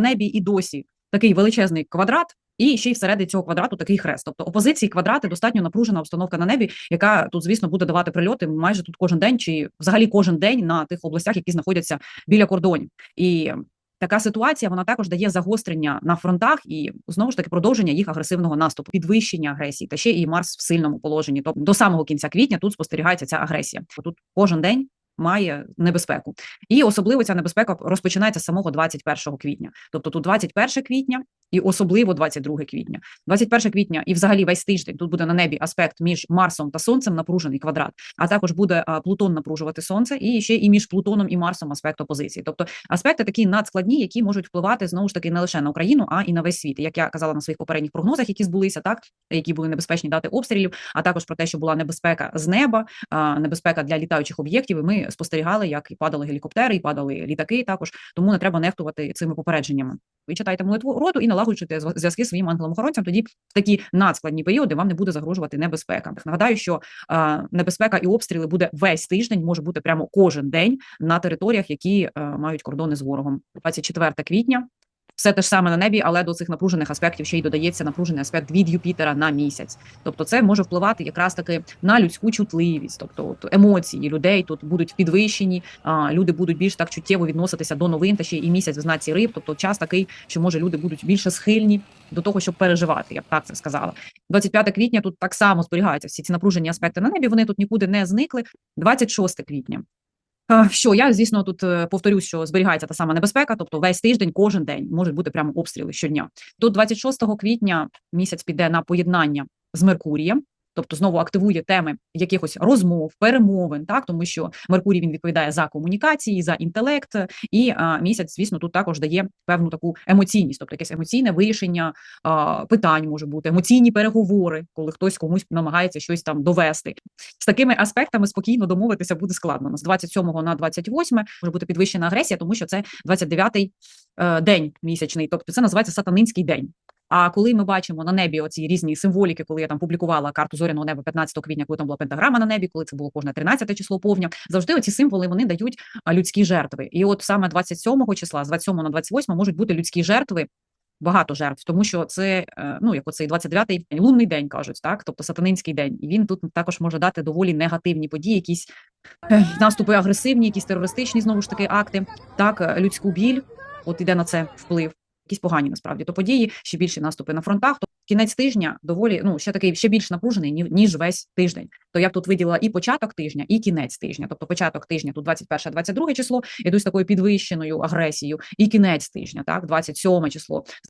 небі і досі такий величезний квадрат. І ще й всередині цього квадрату такий хрест. Тобто опозиції квадрати достатньо напружена обстановка на небі, яка тут, звісно, буде давати прильоти майже тут кожен день, чи взагалі кожен день на тих областях, які знаходяться біля кордонів. І така ситуація вона також дає загострення на фронтах і знову ж таки продовження їх агресивного наступу, підвищення агресії та ще і Марс в сильному положенні. Тобто до самого кінця квітня тут спостерігається ця агресія. Тут кожен день. Має небезпеку, і особливо ця небезпека розпочинається з самого 21 квітня. Тобто тут 21 квітня, і особливо 22 квітня. 21 квітня і взагалі весь тиждень тут буде на небі аспект між Марсом та Сонцем, напружений квадрат. А також буде Плутон напружувати Сонце, і ще і між Плутоном і Марсом аспект опозиції. Тобто аспекти такі надскладні, які можуть впливати знову ж таки не лише на Україну, а і на весь світ. Як я казала на своїх попередніх прогнозах, які збулися, так які були небезпечні дати обстрілів, а також про те, що була небезпека з неба, небезпека для літаючих об'єктів. І ми спостерігали, як і падали гелікоптери, і падали літаки. Також тому не треба нехтувати цими попередженнями. Ви читайте молитву роду і налагоджуйте зв'язки своїм ангелом охоронцям Тоді в такі надскладні періоди вам не буде загрожувати небезпека. Нагадаю, що е, небезпека і обстріли буде весь тиждень, може бути прямо кожен день на територіях, які е, мають кордони з ворогом. 24 квітня. Все те ж саме на небі, але до цих напружених аспектів ще й додається напружений аспект від Юпітера на місяць. Тобто, це може впливати якраз таки на людську чутливість, тобто от, емоції людей тут будуть підвищені. А люди будуть більш так чуттєво відноситися до новин, та ще і місяць в знаці риб. Тобто, час такий, що може люди будуть більше схильні до того, щоб переживати. Я б так це сказала. 25 квітня тут так само зберігаються всі ці напружені аспекти на небі. Вони тут нікуди не зникли. 26 квітня. Що я, звісно, тут е, повторюсь, що зберігається та сама небезпека, тобто весь тиждень, кожен день можуть бути прямо обстріли щодня. До 26 квітня місяць піде на поєднання з Меркурієм. Тобто знову активує теми якихось розмов, перемовин, так тому що Меркурій він відповідає за комунікації, за інтелект, і а, місяць, звісно, тут також дає певну таку емоційність, тобто якесь емоційне вирішення а, питань може бути, емоційні переговори, коли хтось комусь намагається щось там довести. З такими аспектами спокійно домовитися буде складно. З 27 на 28 може бути підвищена агресія, тому що це 29-й е, день місячний, тобто це називається сатанинський день. А коли ми бачимо на небі оці різні символіки, коли я там публікувала карту зоряного неба 15 квітня, коли там була пентаграма на небі, коли це було кожне 13 число повня, завжди оці символи вони дають людські жертви. І от саме 27 числа, з 27 на 28 можуть бути людські жертви. Багато жертв, тому що це е, ну як оцей 29-й лунний день кажуть, так тобто сатанинський день, і він тут також може дати доволі негативні події, якісь е, наступи агресивні, якісь терористичні знову ж таки акти, так е, людську біль. От іде на це вплив якісь погані насправді то події, ще більші наступи на фронтах. То кінець тижня доволі ну ще такий ще більш напружений ніж весь тиждень. То я б тут виділила і початок тижня, і кінець тижня. Тобто початок тижня тут 21-22 число, ідуть з такою підвищеною агресією, і кінець тижня, так 27 число